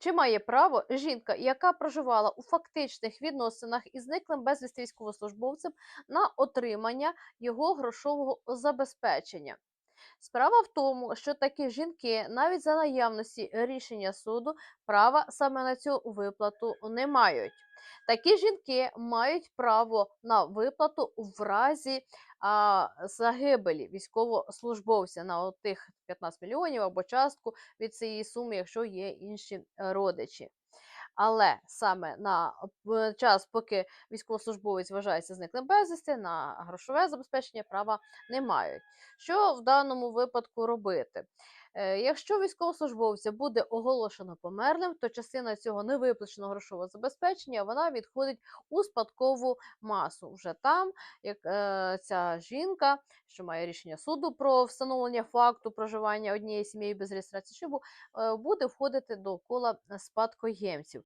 Чи має право жінка, яка проживала у фактичних відносинах із зниклим безвісти військовослужбовцем на отримання його грошового забезпечення? Справа в тому, що такі жінки навіть за наявності рішення суду права саме на цю виплату не мають. Такі жінки мають право на виплату в разі а, загибелі військовослужбовця на тих 15 мільйонів або частку від цієї суми, якщо є інші е, родичі. Але саме на е, час, поки військовослужбовець вважається зниклим безвісти, на грошове забезпечення права не мають. Що в даному випадку робити? Е, Якщо військовослужбовця буде оголошено померлим, то частина цього невиплаченого грошового забезпечення вона відходить у спадкову масу. Вже там, як е, ця жінка, що має рішення суду про встановлення факту проживання однієї сім'ї без реєстрації шлюбу, е, буде входити до кола спадкоємців.